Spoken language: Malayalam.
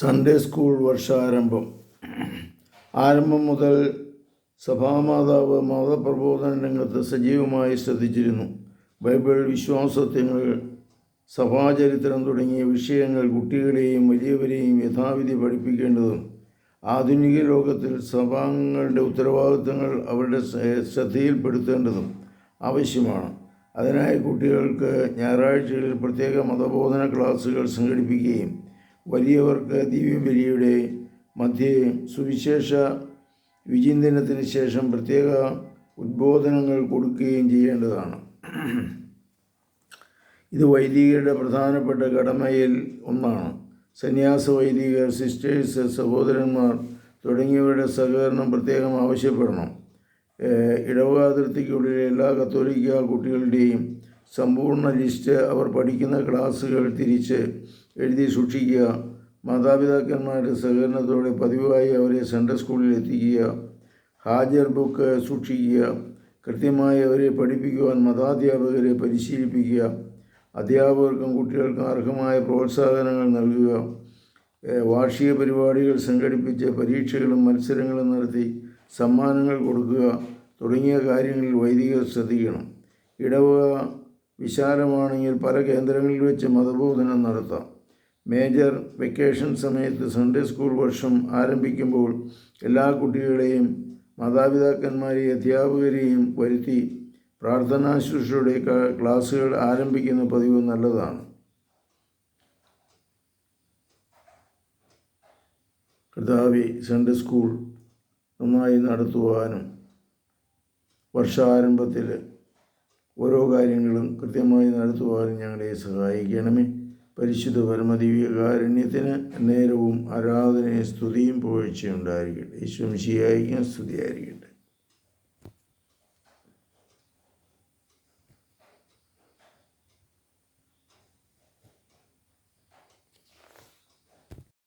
Sunday school വർഷാരംഭം. ആരംഭം മുതൽ സഭാമാതാവ് മതപ്രബോധന രംഗത്ത് സജീവമായി ശ്രദ്ധിച്ചിരുന്നു. ബൈബിൾ വിശ്വാസത്യങ്ങൾ സഭാചരിത്രം തുടങ്ങിയ വിഷയങ്ങൾ കുട്ടികളെയും വലിയവരെയും യഥാവിധി പഠിപ്പിക്കേണ്ടതും ആധുനിക ലോകത്തിൽ സഭാംഗങ്ങളുടെ ഉത്തരവാദിത്തങ്ങൾ അവരുടെ ശ്ര- ശ്രദ്ധയിൽപ്പെടുത്തേണ്ടതും ആവശ്യമാണ്. അതിനായി കുട്ടികൾക്ക് ഞായറാഴ്ചകളിൽ പ്രത്യേക മതബോധന ക്ലാസ്സുകൾ സംഘടിപ്പിക്കുകയും വലിയവർക്ക് ദിവ്യബലിയുടെ മധ്യേ സുവിശേഷ വിചിന്തനത്തിന് ശേഷം പ്രത്യേക ഉദ്ബോധനങ്ങൾ കൊടുക്കുകയും ചെയ്യേണ്ടതാണ്. ഇത് വൈദികരുടെ പ്രധാനപ്പെട്ട കടമയിൽ ഒന്നാണ്. സന്യാസ വൈദികർ സിസ്റ്റേഴ്സ് സഹോദരന്മാർ തുടങ്ങിയവരുടെ സഹകരണം പ്രത്യേകം ആവശ്യപ്പെടണം. ഇടവകാതിർത്തിക്കുള്ളിലെ എല്ലാ കത്തോലിക്ക കുട്ടികളുടെയും സമ്പൂർണ ലിസ്റ്റ് അവർ പഠിക്കുന്ന ക്ലാസ്സുകൾ തിരിച്ച് എഴുതി സൂക്ഷിക്കുക. മാതാപിതാക്കന്മാരുടെ സഹകരണത്തോടെ പതിവായി അവരെ സെൻട്രൽ സ്കൂളിൽ എത്തിക്കുക. ഹാജർ ബുക്ക് സൂക്ഷിക്കുക. കൃത്യമായി അവരെ പഠിപ്പിക്കുവാൻ മതാധ്യാപകരെ പരിശീലിപ്പിക്കുക. അധ്യാപകർക്കും കുട്ടികൾക്കും അർഹമായ പ്രോത്സാഹനങ്ങൾ നൽകുക. വാർഷിക പരിപാടികൾ സംഘടിപ്പിച്ച് പരീക്ഷകളും മത്സരങ്ങളും നടത്തി സമ്മാനങ്ങൾ കൊടുക്കുക. തുടങ്ങിയ കാര്യങ്ങളിൽ വൈദികർ ശ്രദ്ധിക്കണം. ഇടവക വിശാലമാണെങ്കിൽ പല കേന്ദ്രങ്ങളിൽ വെച്ച് മതബോധനം നടത്താം. മേജർ വെക്കേഷൻ സമയത്ത് സൺഡേ സ്കൂൾ വർഷം ആരംഭിക്കുമ്പോൾ എല്ലാ കുട്ടികളെയും മാതാപിതാക്കന്മാരെയും അധ്യാപകരെയും വരുത്തി പ്രാർത്ഥനാ ശുശ്രൂഷയുടെ ക്ലാസ്സുകൾ ആരംഭിക്കുന്ന പതിവ് നല്ലതാണ്. കർത്താവി സൺഡേ സ്കൂൾ നന്നായി നടത്തുവാനും വർഷാരംഭത്തിൽ ഓരോ കാര്യങ്ങളും കൃത്യമായി നടത്തുവാനും ഞങ്ങളെ സഹായിക്കണമേ. പരിശുദ്ധ പരമദിവ്യകാരുണ്യത്തിന് നേരവും ആരാധനയും സ്തുതിയും പോഴ്ചയുണ്ടായിരിക്കട്ടെ ഈശ്വംശിയായിരിക്കും സ്തുതിയായിരിക്കട്ടെ.